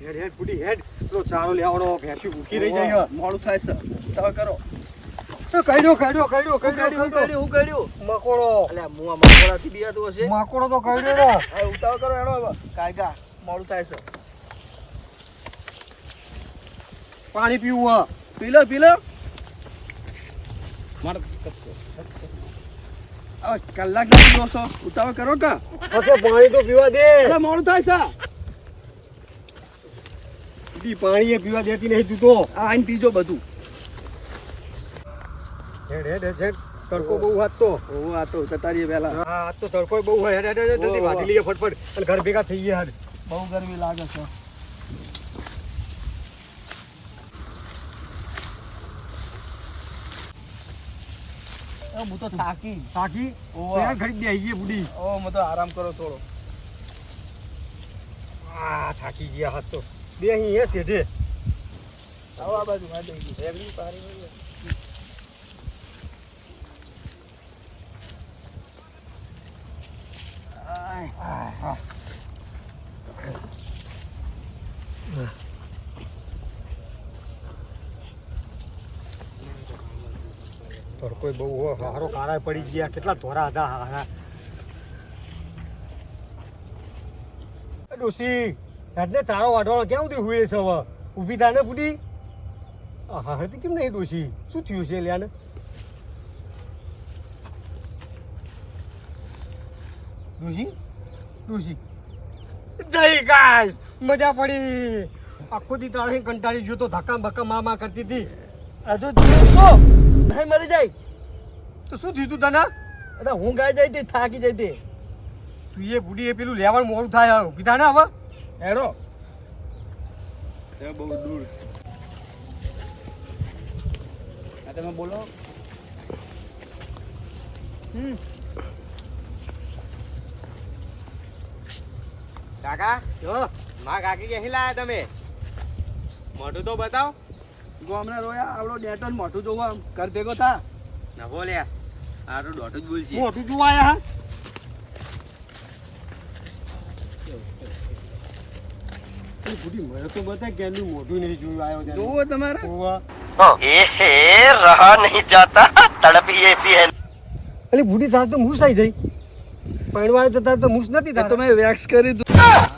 હેડ હેડ બુડી હેડ. પેલો ચારો લેવાનો ભેંસી ભૂખી રહી જાય. મોડું થાય સર તમે કરો. તો હું મકોડો. અલ્યા હશે. મકોડો તો એનો કાયગા મોડું થાય પાણી પીવું હા. પી લો પી લો હવે કલાક ના પીવો છો. ઉતાવળ કરો કા. ઓકે પાણી તો પીવા દે. મોડું થાય છે. ઈ પાણી એ પીવા દેતી નહીં તું તો આ આઈને પીજો બધું. હેડ હેડ હેડ તડકો બહુ હાથ તો. ઓ આ તો પહેલા. હા તો તડકો બહુ હેડ હેડ હેડ જલ્દી. વાટી લઈએ ફટફટ. અને ઘર ભેગા થઈ ગયા હેડ બહુ ગરમી લાગે છે. એ હું તો થાકી. સાકી ઓહો. ઘડી બે ગઈ બુડી. ઓ હું તો આરામ કરો થોડો. આ થાકી ગયા હાથ તો. બે અહીં એ શેઠે આવો આ બાજુ આ દઈ. એમની પારી. તડકો બહુ સારો હારો કાળા પડી ગયા કેટલા ધોરા હતા હારા એ હેડને ચારો વાટવાનો ક્યાં સુધી હુએ છે હવે? ઊભી થાને બુડી હા હરતી કેમ નહીં ડોશી? શું થયું છે લ્યાને? ડોશી? ડોશી? જય ગાય મજા પડી. આખો દી તારે કંટાળી ગયો તો ધક્કા બક્કા મા મા કરતી હતી. હજુ જીવશો નહીં મરી જાય? તો શું થયું તું તને? અરે હું ગાય જઈ હતી થાકી જઈ હતી તું એ બુડી એ પેલું લેવાનું મોડું થાય હવે. કીધા ને હવે? હેડો. બહુ દૂર. આ તમે બોલો. હમ. કાકા જો માં કાકી ક્યાંથી લાયા તમે? મોઢું તો બતાવ. ગામના રોયા આવડો ડેટો મોઢું મોટું જોવા આમ ઘર ભેગો થા. ના બોલ્યા આ તો દોઢું જ બોલશે. મોટું જોવા આયા હા? એટલી બુડી તો નહીં જોયું આવ્યો તમારે. એ હે જાતા. તડપી એસી હે અલી તો મૂસ આવી જઈ પડવાય તો તાર નથી તાર. તો વેક્સ કરી દીધું.